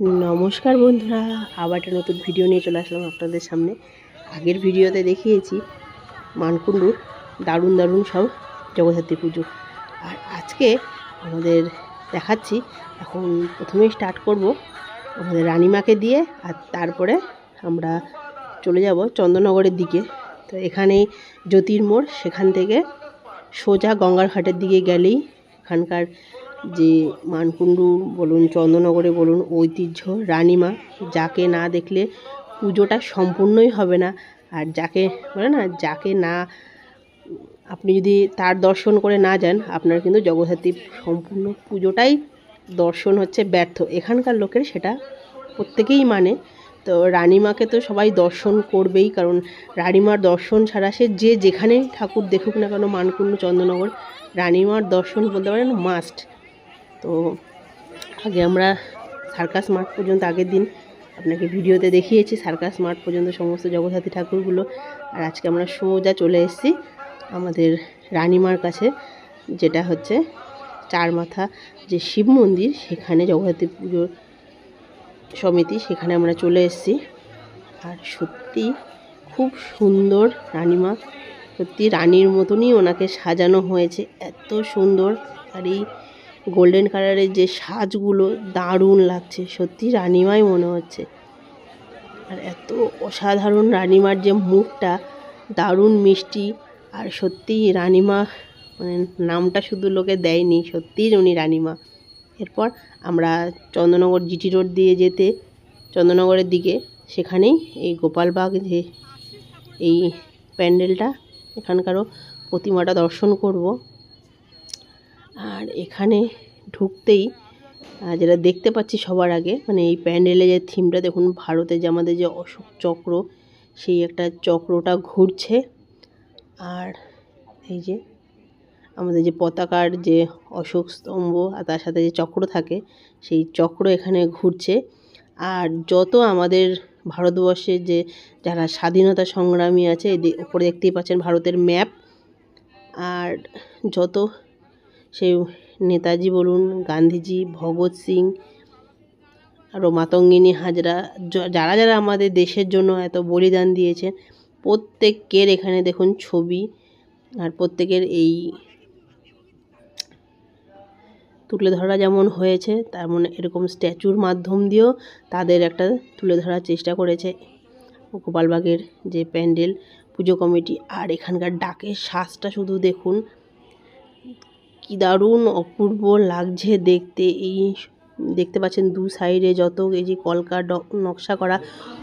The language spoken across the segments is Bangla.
নমস্কার বন্ধুরা, আবার একটা নতুন ভিডিও নিয়ে চলে আসলাম আপনাদের সামনে। আগের ভিডিওতে দেখিয়েছি মানকুণ্ডুর দারুণ দারুণ সব জগদ্ধাত্রী পুজো। আর আজকে আমাদের দেখাচ্ছি, এখন প্রথমেই স্টার্ট করব আমাদের রানিমাকে দিয়ে, আর তারপরে আমরা চলে যাব চন্দননগরের দিকে। তো এখানেই জ্যোতির্মোড়, সেখান থেকে সোজা গঙ্গার ঘাটের দিকে গেলেই এখানকার যে মানকুণ্ডু বলুন, চন্দননগরে বলুন, ঐতিহ্য, রানীমা, যাকে না দেখলে পুজোটা সম্পূর্ণই হবে না। আর যাকে বলে না, যাকে না, আপনি যদি তার দর্শন করে না যান, আপনার কিন্তু জগদ্ধাত্রী সম্পূর্ণ পুজোটাই দর্শন হচ্ছে ব্যর্থ। এখানকার লোকের সেটা প্রত্যেকেই মানে। তো রানীমাকে তো সবাই দর্শন করবেই, কারণ রানীমার দর্শন ছাড়া সে যে যেখানে ঠাকুর দেখুক না কেন, মানকুণ্ড, চন্দননগর, রানীমার দর্শন বলতে পারেন মাস্ট তো আগে আমরা সার্কাস মাঠ পর্যন্ত আগের দিন আপনাকে ভিডিওতে দেখিয়েছি, সার্কাস মাঠ পর্যন্ত সমস্ত জগদ্ধাত্রী ঠাকুরগুলো। আর আজকে আমরা সোজা চলে এসেছি আমাদের রানীমার কাছে, যেটা হচ্ছে চার মাথা যে শিব মন্দির, সেখানে জগদ্ধাত্রী পুজোর সমিতি, সেখানে আমরা চলে এসেছি। আর সত্যি খুব সুন্দর রানীমা। সত্যি রানীর মতনই ওনাকে সাজানো হয়েছে, এত সুন্দর। আর এই গোল্ডেন কালারের যে সাজগুলো দারুণ লাগছে। সত্যি রানিমাই মনে হচ্ছে। আর এত অসাধারণ রানিমার যে মুখটা, দারুণ মিষ্টি। আর সত্যিই রানিমা মানে নামটা শুধু লোকে দেয়নি, সত্যিই উনি রানিমা। এরপর আমরা চন্দননগর জিটি রোড দিয়ে যেতে চন্দ্রনগরের দিকে, সেখানেই এই গোপালবাগ যে এই প্যান্ডেলটা, এখানকারও প্রতিমাটা দর্শন করব। আর এখানে ঢুকতেই যেটা দেখতে পাচ্ছি সবার আগে মানে এই প্যান্ডেলে যে থিমটা, দেখুন ভারতে যে আমাদের যে অশোক চক্র, সেই একটা চক্রটা ঘুরছে। আর এই যে আমাদের যে পতাকার যে অশোক স্তম্ভ আর তার সাথে যে চক্র থাকে, সেই চক্র এখানে ঘুরছে। আর যত আমাদের ভারতবর্ষে যে যারা স্বাধীনতা সংগ্রামী আছে ওপরে দেখতেই পাচ্ছেন ভারতের ম্যাপ। আর যত সেই নেতাজি বলুন, গান্ধীজি, ভগৎ সিং আরও মাতঙ্গিনী হাজরা যারা যারা আমাদের দেশের জন্য এত বলিদান দিয়েছেন, প্রত্যেকের এখানে দেখুন ছবি আর প্রত্যেকের এই তুলে ধরা যেমন হয়েছে, তেমন এরকম স্ট্যাচুর মাধ্যম দিয়েও তাদের একটা তুলে ধরার চেষ্টা করেছে গোপালবাগের যে প্যান্ডেল, পুজো কমিটি আর এখানকার ডাকের শ্বাসটা শুধু দেখুন। কি দারুণ অপূর্ব লাগছে দেখতে। এই দেখতে পাচ্ছেন দু সাইডে যত এই যে কলকা নকশা করা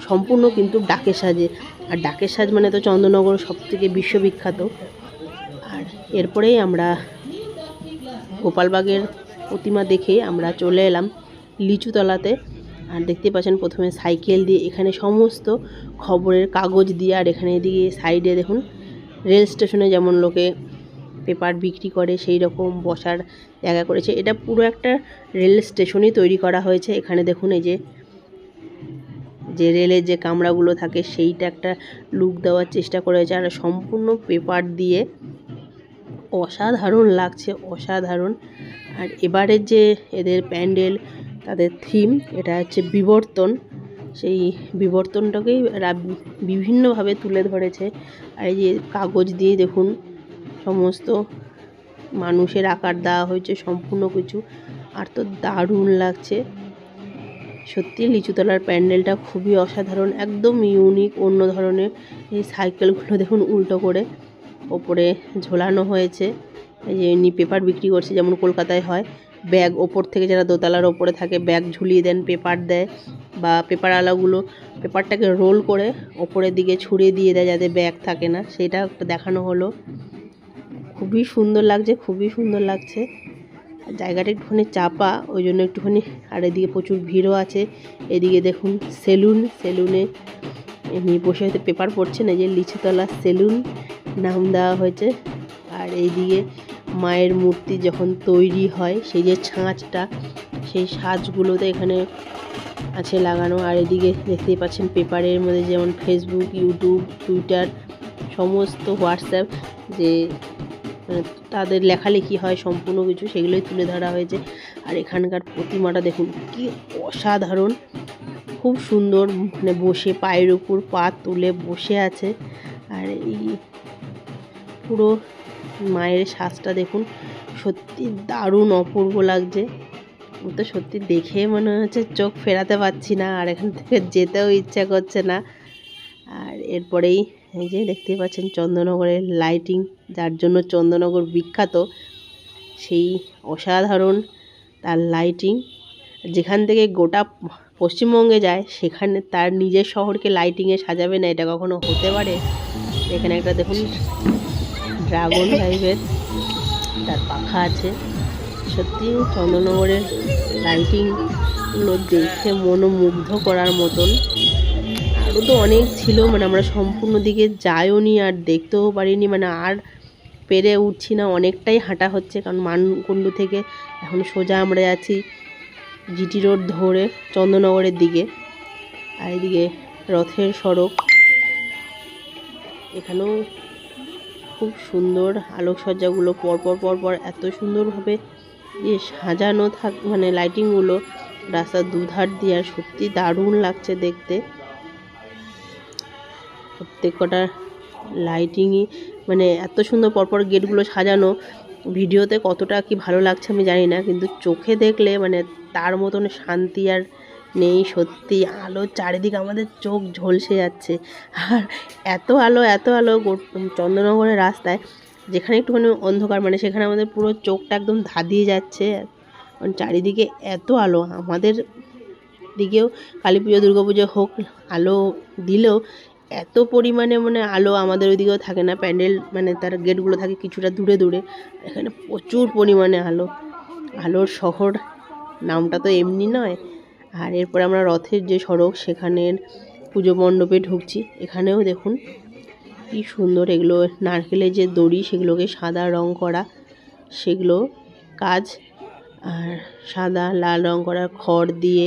সম্পূর্ণ কিন্তু ডাকের সাজে। আর ডাকের সাজ মানে তো চন্দননগর সব থেকে বিশ্ববিখ্যাত। আর এরপরেই আমরা গোপালবাগের প্রতিমা দেখে আমরা চলে এলাম লিচুতলাতে। আর দেখতে পাচ্ছেন প্রথমে সাইকেল দিয়ে এখানে সমস্ত খবরের কাগজ দিয়ে, আর এখানে এদিকে সাইডে দেখুন, রেল স্টেশনে যেমন লোকে পেপার বিক্রি করে, সেই রকম বসার জায়গা করেছে। এটা পুরো একটা রেল স্টেশনই তৈরি করা হয়েছে। এখানে দেখুন এই যে যে রেলের যে কামরাগুলো থাকে, সেইটা একটা লুক দেওয়ার চেষ্টা করেছে আর সম্পূর্ণ পেপার দিয়ে অসাধারণ লাগছে, অসাধারণ। আর এবারের যে এদের প্যান্ডেল, তাদের থিম, এটা হচ্ছে বিবর্তন। সেই বিবর্তনটাকেই এরা বিভিন্নভাবে তুলে ধরেছে। আর এই যে কাগজ দিয়ে দেখুন সমস্ত মানুষের আকার দেওয়া হয়েছে, সম্পূর্ণ কিছু। আর তো দারুণ লাগছে। সত্যি লিচুতলার প্যান্ডেলটা খুবই অসাধারণ, একদম ইউনিক অন্য ধরনের এই সাইকেলগুলো দেখুন উল্টো করে। ওপরে ঝোলানো হয়েছে। এই যে এমনি পেপার বিক্রি করছে, যেমন কলকাতায় হয়। ব্যাগ ওপর থেকে যারা দোতলার ওপরে থাকে, ব্যাগ ঝুলিয়ে দেন পেপার দেয় বা পেপার আলাগুলো পেপারটাকে রোল করে ওপরের দিকে ছুঁড়ে দিয়ে দেয় যাতে ব্যাগ থাকে না। সেটা দেখানো হলো। খুবই সুন্দর লাগছে, খুবই সুন্দর লাগছে। জায়গাটা একটুখানি চাপা, ওই জন্য একটুখানি আর এদিকে প্রচুর ভিড়ও আছে। এদিকে দেখুন সেলুন, সেলুনে এমনি বসে হয়তো পেপার পড়ছেন এই যে লিচুতলা সেলুন নাম দেওয়া হয়েছে। আর এইদিকে মায়ের মূর্তি যখন তৈরি হয়, সেই যে ছাঁচটা, সেই সাজগুলোতে এখানে আছে লাগানো। আর এদিকে দেখতেই পাচ্ছেন পেপারের মধ্যে যেমন ফেসবুক ইউটিউব টুইটার সমস্ত হোয়াটসঅ্যাপ যে তাদের লেখালেখি হয়, সম্পূর্ণ কিছু সেগুলোই তুলে ধরা হয়েছে। আর এখানকার প্রতিমাটা দেখুন, কি অসাধারণ। খুব সুন্দর মানে বসে পায়ের উপর পা তুলে বসে আছে। আর এই পুরো মায়ের শ্বাসটা দেখুন, সত্যি দারুণ অপূর্ব লাগছে। ও তো সত্যি দেখে মনে হচ্ছে চোখ ফেরাতে পারছি না, আর এখান থেকে যেতেও ইচ্ছা করছে না। আর এরপরেই এই যে দেখতেই পাচ্ছেন চন্দননগরের লাইটিং যার জন্য চন্দননগর বিখ্যাত সেই অসাধারণ তার লাইটিং যেখান থেকে গোটা পশ্চিমবঙ্গে যায়, সেখানে তার নিজের শহরকে লাইটিংয়ে সাজাবে না, এটা কখনো হতে পারে? এখানে একটা দেখুন ড্রাগন টাইপের তার পাখা আছে। সত্যি চন্দননগরের লাইটিংগুলো দেখে মনোমুগ্ধ করার মতন। তো অনেক ছিল মানে আমরা সম্পূর্ণ দিকে যাইও নি আর দেখতেও পারিনি মানে আর পেরে উঠছি না, অনেকটাই হাঁটা হচ্ছে, কারণ মানকুণ্ডু থেকে এখন সোজা আমরা যাচ্ছি জিটি রোড ধরে চন্দননগরের দিকে। আর এদিকে রথের সড়ক। এখানেও খুব সুন্দর আলোকসজ্জাগুলো পরপর পরপর এত সুন্দরভাবে যে সাজানো থাক মানে লাইটিংগুলো রাস্তার দুধার দিয়ে আর সত্যি দারুণ লাগছে দেখতে। প্রত্যেক কটা লাইটিংই মানে এত সুন্দর পরপর গেটগুলো সাজানো। ভিডিওতে কতটা কি ভালো লাগছে আমি জানি না, কিন্তু চোখে দেখলে মানে তার মতন শান্তি আর নেই সত্যি। আলো চারিদিকে আমাদের চোখ ঝলসে যাচ্ছে। আর এত আলো এত আলো চন্দ্রনগরের রাস্তায়, যেখানে একটুখানি অন্ধকার মানে সেখানে আমাদের পুরো চোখটা একদম ধাঁধিয়ে যাচ্ছে। কারণ চারিদিকে এত আলো, আমাদের দিকেও কালী পুজো দুর্গা পুজো হোক, আলো দিলেও এত পরিমাণে মানে আলো আমাদের ওইদিকেও থাকে না, প্যান্ডেল মানে তার গেটগুলো থাকে কিছুটা দূরে দূরে, এখানে প্রচুর পরিমাণে আলো। আলোর শহর নামটা তো এমনি নয়। আর এরপর আমরা রথের যে সড়ক, সেখানের পুজো মণ্ডপে ঢুকছি। এখানেও দেখুন কি সুন্দর এগুলো, নারকেলের যে দড়ি, সেগুলোকে সাদা রং করা, সেগুলো কাজ। আর সাদা লাল রং করা খড় দিয়ে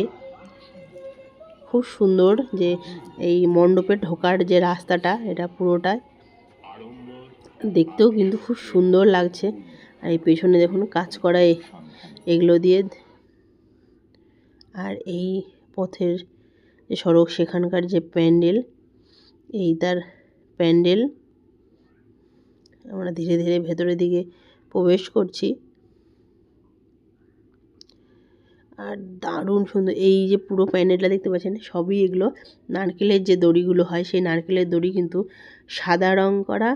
খুব সুন্দর যে এই মণ্ডপে ঢোকার যে রাস্তাটা, এটা পুরোটাই। দেখতেও কিন্তু খুব সুন্দর লাগছে। আর এই পেছনে দেখুন কাজ করা এগুলো দিয়ে। আর এই পথের যে সড়ক, সেখানকার যে প্যান্ডেল, এই তার প্যান্ডেল। আমরা ধীরে ধীরে ভেতরের দিকে প্রবেশ করছি। আর দারুণ সুন্দর, এই যে পুরো প্যান্ডেলটা দেখতে পাচ্ছেন, সবই এগুলো নারকেলের যে দড়িগুলো হয়, সেই নারকেলের দড়ি কিন্তু সাদা রং করা,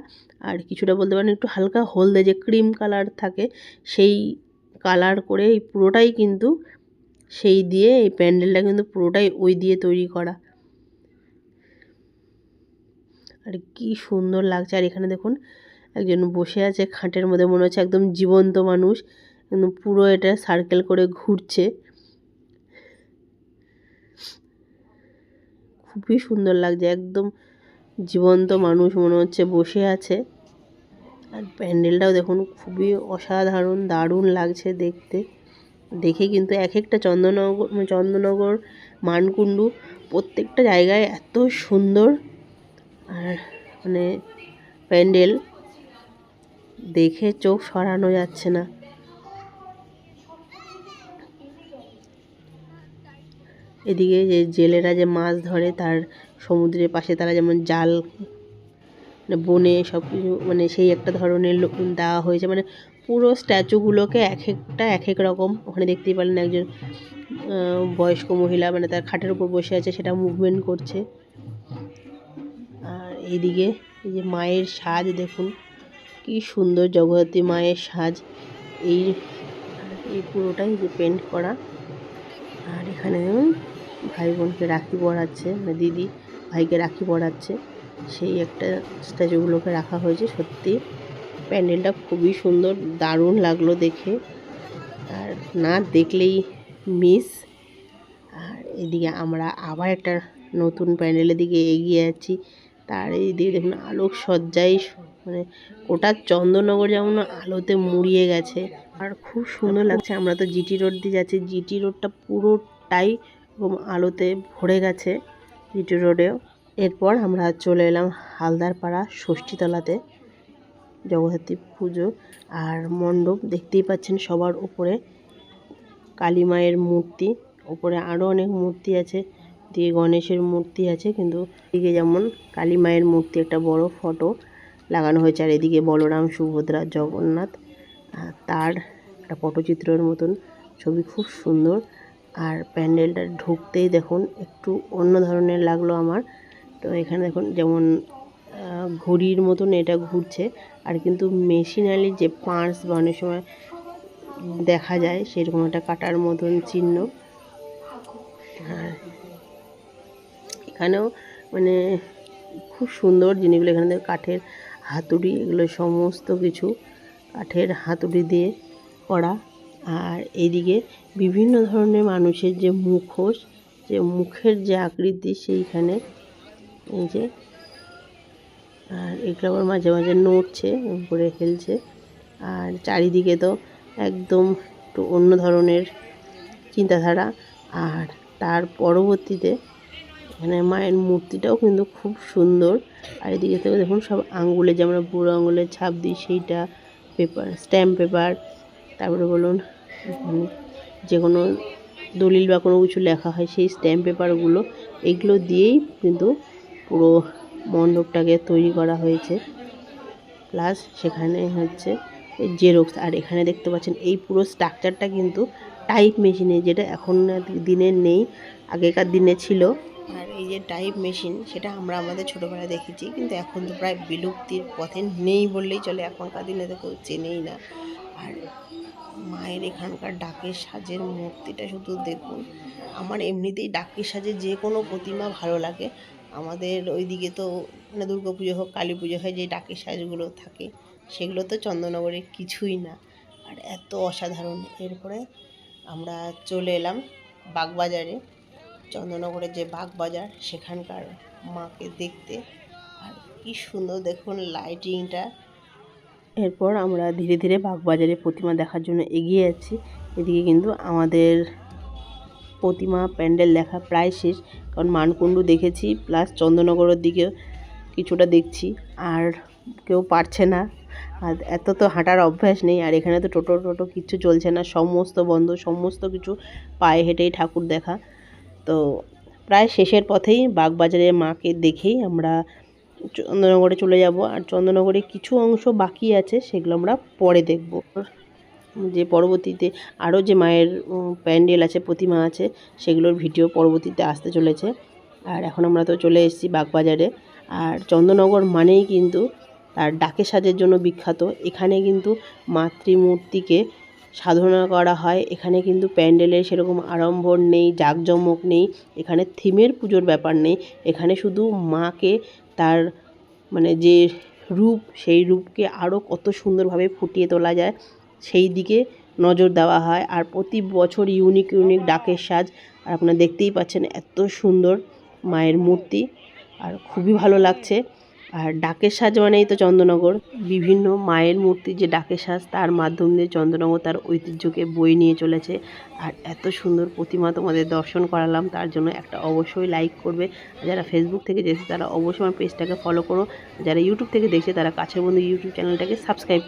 আর কিছুটা বলতে পারেন একটু হালকা হলদে যে ক্রিম কালার থাকে, সেই কালার করে এই পুরোটাই কিন্তু সেই দিয়ে এই প্যান্ডেলটা কিন্তু পুরোটাই ওই দিয়ে তৈরি করা। আর কি সুন্দর লাগছে, আর এখানে দেখুন, একজন বসে আছে খাটের মধ্যে, মনে হচ্ছে একদম জীবন্ত মানুষ পুরো এটা সার্কেল করে ঘুরছে। খুবই সুন্দর লাগছে, একদম জীবন্ত মানুষ মনে হচ্ছে বসে আছে। আর প্যান্ডেলটাও দেখুন, খুবই অসাধারণ, দারুণ লাগছে দেখতে। দেখে কিন্তু এক একটা চন্দননগর চন্দননগর, মানকুণ্ডু, প্রত্যেকটা জায়গায় এত সুন্দর আর মানে প্যান্ডেল। দেখে চোখ সরানো যাচ্ছে না। এদিকে যে জেলেরা যে মাছ ধরে তার সমুদ্রের পাশে তারা যেমন জাল মানে বনে সব কিছু মানে সেই একটা ধরনের দেওয়া হয়েছে। মানে পুরো স্ট্যাচুগুলোকে এক একটা, এক এক রকম। ওখানে দেখতেই পারলেন একজন বয়স্ক মহিলা মানে তার খাটের উপর বসে আছে, সেটা মুভমেন্ট করছে। আর এদিকে এই যে মায়ের সাজ, দেখুন, কি সুন্দর জগতী মায়ের সাজ। এই এই পুরোটাই যে পেন্ট করা। আর এখানে ভাই বোনকে রাখি পড়াচ্ছে মানে দিদি ভাইকে রাখি পড়াচ্ছে। সেই একটা স্ট্যাচুগুলোকে রাখা হয়েছে, সত্যি। প্যান্ডেলটা খুবই সুন্দর, দারুণ লাগল দেখে। আর না দেখলেই মিস। আর এদিকে আমরা আবার একটা নতুন প্যান্ডেলের দিকে এগিয়ে যাচ্ছি তার এইদিকে দেখুন আলোক সজ্জাই মানে ওটা চন্দননগর যেমন আলোতে মুড়িয়ে গেছে আর খুব সুন্দর লাগছে। আমরা তো জিটি রোড দিয়ে যাচ্ছি। জিটি রোডটা পুরোটাই আলোতে ভরে গেছে জিটি রোডেও। এরপর আমরা চলে এলাম হালদারপাড়া ষষ্ঠীতলাতে, জগদ্ধাত্রী পুজো। আর মণ্ডপ দেখতেই পাচ্ছেন সবার উপরে কালী মায়ের মূর্তি। ওপরে আরও অনেক মূর্তি আছে। দিয়ে গণেশের মূর্তি আছে, কিন্তু এদিকে যেমন কালী মায়ের মূর্তি একটা বড় ফটো লাগানো হয়েছে। আর এদিকে বলরাম, সুভদ্রা, জগন্নাথ। তার একটা পটচিত্রের মতন। ছবি খুব সুন্দর। আর প্যান্ডেলটা ঢুকতেই দেখুন, একটু অন্য ধরনের লাগল আমার। তো এখানে দেখুন, যেমন ঘড়ির মতন এটা ঘুরছে। আর কিন্তু মেশিনালি যে পার্স বা অনেক সময় দেখা যায়, সেরকম একটা কাটার মতন চিহ্ন। আর এখানেও মানে খুব সুন্দর জিনিসগুলো, এখানে কাঠের হাতুড়ি, এগুলো সমস্ত কিছু। কাঠের হাতুড়ি দিয়ে করা। আর এইদিকে বিভিন্ন ধরনের মানুষের যে মুখোশ, যে মুখের যে আকৃতি সেইখানে এই যে, আর এগুলো আবার মাঝে মাঝে নড়ছে, উপরে খেলছে আর চারিদিকে তো একদম একটু অন্য ধরনের চিন্তাধারা। আর তার পরবর্তীতে এখানে মায়ের মূর্তিটাও কিন্তু খুব সুন্দর। আর এদিকে থেকে দেখুন সব আঙ্গুলে যে আমরা বুড়ো আঙুলের ছাপ দিই সেইটা পেপার স্ট্যাম্প পেপার তারপরে বলুন যে কোনো দলিল বা কোনো কিছু লেখা হয়, সেই স্ট্যাম্প পেপারগুলো এগুলো দিয়েই কিন্তু পুরো মণ্ডপটাকে তৈরি করা হয়েছে। প্লাস সেখানে হচ্ছে জেরক্স আর এখানে দেখতে পাচ্ছেন, এই পুরো স্ট্রাকচারটা কিন্তু টাইপ মেশিনে যেটা এখন দিনে নেই, আগেকার দিনে ছিল। এই যে টাইপ মেশিন সেটা আমরা আমাদের ছোটোবেলায় দেখেছি, কিন্তু এখন তো প্রায় বিলুপ্তির পথে নেই বললেই চলে। এখনকার দিনে তো কেউ চেনেই না। আর মায়ের এখানকার ডাকের সাজের মূর্তিটা শুধু দেখুন, আমার এমনিতেই ডাকের সাজে যে কোনো প্রতিমা ভালো লাগে। আমাদের ওইদিকে তো মানে দুর্গা পুজো হোক, কালী পুজো হয়, যে ডাকের সাজগুলো থাকে, সেগুলো তো চন্দননগরে কিছুই না। আর এত অসাধারণ। এরপরে আমরা চলে এলাম বাগবাজারে। চন্দননগরের যে বাগবাজার, সেখানকার মাকে দেখতে। আর কি সুন্দর দেখুন লাইটিংটা এরপর আমরা ধীরে ধীরে বাগবাজারে প্রতিমা দেখার জন্য এগিয়ে যাচ্ছি। এদিকে কিন্তু আমাদের প্রতিমা প্যান্ডেল দেখা প্রায় শেষ। কারণ মানকুণ্ডু দেখেছি, প্লাস চন্দননগরের দিকে কিছুটা দেখছি। আর কেউ পারছে না। আর এত তো হাঁটার অভ্যাস নেই। আর এখানে তো টোটো টোটো কিছু চলছে না। সমস্ত বন্ধ, সমস্ত কিছু পায়ে হেঁটেই ঠাকুর দেখা। তো প্রায় শেষের পথেই বাগবাজারে মাকে দেখেই আমরা চন্দননগরে চলে যাব। আর চন্দননগরে কিছু অংশ বাকি আছে, সেগুলো আমরা পরে দেখব। যে পরবর্তীতে আরও যে মায়ের প্যান্ডেল আছে, প্রতিমা আছে, সেগুলোর ভিডিও পরবর্তীতে আসতে চলেছে। আর এখন আমরা তো চলে এসেছি বাগবাজারে। আর চন্দননগর মানেই কিন্তু তার ডাকে সাজের জন্য বিখ্যাত। এখানে কিন্তু মাতৃমূর্তিকে সাধনা করা হয়। এখানে কিন্তু প্যান্ডেলের সেরকম আড়ম্বর নেই, জাঁকজমক নেই, এখানে থিমের পুজোর ব্যাপার নেই। এখানে শুধু মাকে তার মানে যে রূপ, সেই রূপকে আরও কত সুন্দরভাবে ফুটিয়ে তোলা যায়, সেই দিকে নজর দেওয়া হয়। আর প্রতি বছর ইউনিক ইউনিক ডাকের সাজ। আর আপনারা দেখতেই পাচ্ছেন এত সুন্দর মায়ের মূর্তি। আর খুবই ভালো লাগছে। আর ডাকের সাজ মানেই তো চন্দ্রনগর বিভিন্ন মায়ের মূর্তি যে ডাকের সাজ, তার মাধ্যম দিয়ে চন্দ্রনগর তার ঐতিহ্যকে বই নিয়ে চলেছে। আর এত সুন্দর প্রতিমা তোমাদের দর্শন করালাম, তার জন্য একটা অবশ্যই লাইক করবে। যারা ফেসবুক থেকে দেখছে, তারা অবশ্যই আমার পেজটাকে ফলো করো। যারা ইউটিউব থেকে দেখছে, তারা কাছের বন্ধু ইউটিউব চ্যানেলটাকে সাবস্ক্রাইব